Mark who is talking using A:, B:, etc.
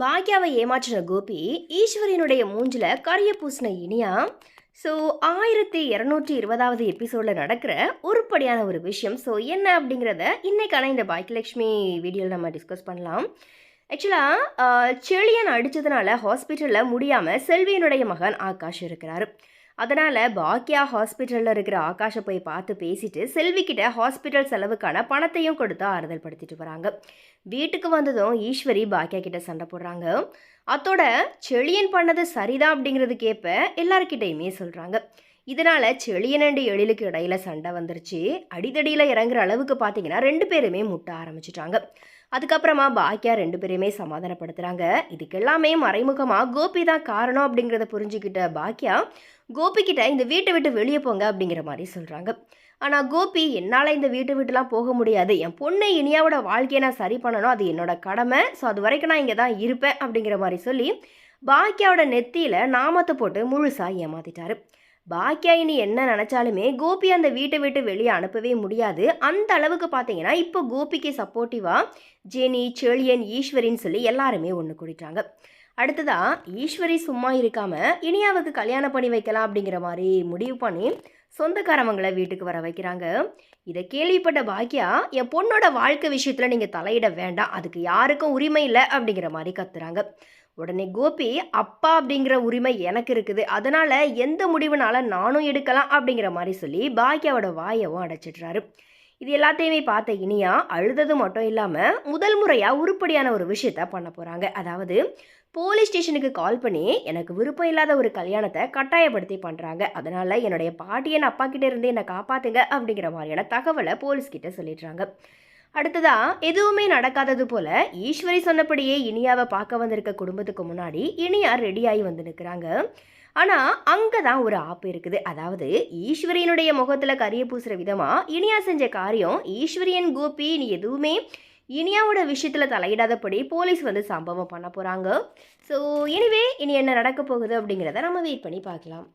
A: பாக்யாவை ஏமாற்றின கோபி ஈஸ்வரியனுடைய மூஞ்சில் கரிய பூசின இனியா. ஸோ ஆயிரத்தி இரநூற்றி இருபதாவது எபிசோடில் நடக்கிற உருப்படியான ஒரு விஷயம். ஸோ என்ன அப்படிங்கிறத இன்றைக்கான இந்த பாக்கியலட்சுமி வீடியோவில் நம்ம டிஸ்கஸ் பண்ணலாம். ஆக்சுவலாக செழியன் அடித்ததுனால ஹாஸ்பிட்டலில் முடியாமல் செல்வியனுடைய மகன் ஆகாஷ் இருக்கிறாரு. அதனால் பாக்கியா ஹாஸ்பிட்டலில் இருக்கிற ஆகாஷை போய் பார்த்து பேசிட்டு செல்விக்கிட்ட ஹாஸ்பிட்டல் செலவுக்கான பணத்தையும் கொடுத்து ஆறுதல் படுத்திட்டு வராங்க வீட்டுக்கு வந்ததும் ஈஸ்வரி பாக்கியா கிட்ட சண்டை போடுறாங்க. அத்தோட செழியன் பண்ணது சரிதான் அப்படிங்கிறது கேட்ப எல்லார்கிட்டையுமே சொல்கிறாங்க இதனால் செளியனண்டு எழிலுக்கு இடையில சண்டை வந்துருச்சு. அடிதடியில் இறங்குற அளவுக்கு பார்த்தீங்கன்னா ரெண்டு பேருமே முட்ட ஆரம்பிச்சிட்டாங்க. அதுக்கப்புறமா பாக்கியா ரெண்டு பேரையுமே சமாதானப்படுத்துகிறாங்க இதுக்கெல்லாமே மறைமுகமாக கோபி தான் காரணம் அப்படிங்கிறத புரிஞ்சுக்கிட்ட பாக்கியா கோபிக்கிட்ட இந்த வீட்டை விட்டு வெளியே போங்க அப்படிங்கிற மாதிரி சொல்கிறாங்க ஆனால் கோபி என்னால் இந்த வீட்டை விட்டுலாம் போக முடியாது. என் பொண்ணு இனியாவோட வாழ்க்கையை நான் சரி பண்ணணும். அது என்னோட கடமை. ஸோ அது வரைக்கும் நான் இங்கே தான் இருப்பேன். அப்படிங்கிற மாதிரி சொல்லி பாக்கியாவோட நெத்தியில் நாமத்தை போட்டு முழுசாக ஏமாத்திட்டாரு. பாக்கியா இனி என்ன நினச்சாலுமே கோபி அந்த வீட்டை விட்டு வெளியே அனுப்பவே முடியாது. அந்த அளவுக்கு பார்த்தீங்கன்னா இப்போ கோபிக்கு சப்போர்ட்டிவாக ஜெனி செழியன் ஈஸ்வரின்னு சொல்லி எல்லாருமே ஒன்று கூடிட்டாங்க. அடுத்ததா ஈஸ்வரி சும்மா இருக்காம இனியாவுக்கு கல்யாணம் பண்ணி வைக்கலாம் அப்படிங்கிற மாதிரி முடிவு பண்ணி சொந்தக்காரவங்களை வீட்டுக்கு வர வைக்கிறாங்க. இதை கேள்விப்பட்ட பாக்கியா என் பொண்ணோட வாழ்க்கை விஷயத்தில் நீங்கள் தலையிட வேண்டாம் அதுக்கு யாருக்கும் உரிமை இல்லை அப்படிங்கிற மாதிரி கத்துறாங்க. உடனே கோபி அப்பா அப்படிங்கிற உரிமை எனக்கு இருக்குது அதனால் எந்த முடிவுனால நானும் எடுக்கலாம் அப்படிங்கிற மாதிரி சொல்லி பாக்கியாவோட வாயவும் அடைச்சிடுறாரு. இது எல்லாத்தையுமே பார்த்த இனியா அழுதது மட்டும் இல்லாமல் முதல் முறையாக உருப்படியான ஒரு விஷயத்த பண்ண போகிறாங்க அதாவது போலீஸ் ஸ்டேஷனுக்கு கால் பண்ணி எனக்கு விருப்பம் இல்லாத ஒரு கல்யாணத்தை கட்டாயப்படுத்தி பண்ணுறாங்க அதனால் என்னுடைய பாட்டியன் அப்பா கிட்டே இருந்து என்னை காப்பாத்துங்க அப்படிங்கிற மாதிரியான தகவலை போலீஸ்கிட்ட சொல்லிடுறாங்க. அடுத்ததா எதுவுமே நடக்காதது போல ஈஸ்வரி சொன்னபடியே இனியாவை பார்க்க வந்திருக்க குடும்பத்துக்கு முன்னாடி இனியா ரெடியாகி வந்து நிற்கிறாங்க ஆனால் அங்கே தான் ஒரு ஆப்பு இருக்குது. அதாவது ஈஸ்வரியனுடைய முகத்தில் கரிய பூசுகிற விதமாக இனியா செஞ்ச காரியம் ஈஸ்வரியன் கோபி நீ எதுவுமே இனியாவோட விஷயத்தில் தலையிடாதபடி போலீஸ் வந்து சம்பவம் பண்ண போகிறாங்க ஸோ எனிவே இனி என்ன நடக்க போகுது அப்படிங்கிறத நம்ம வெயிட் பண்ணி பார்க்கலாம்.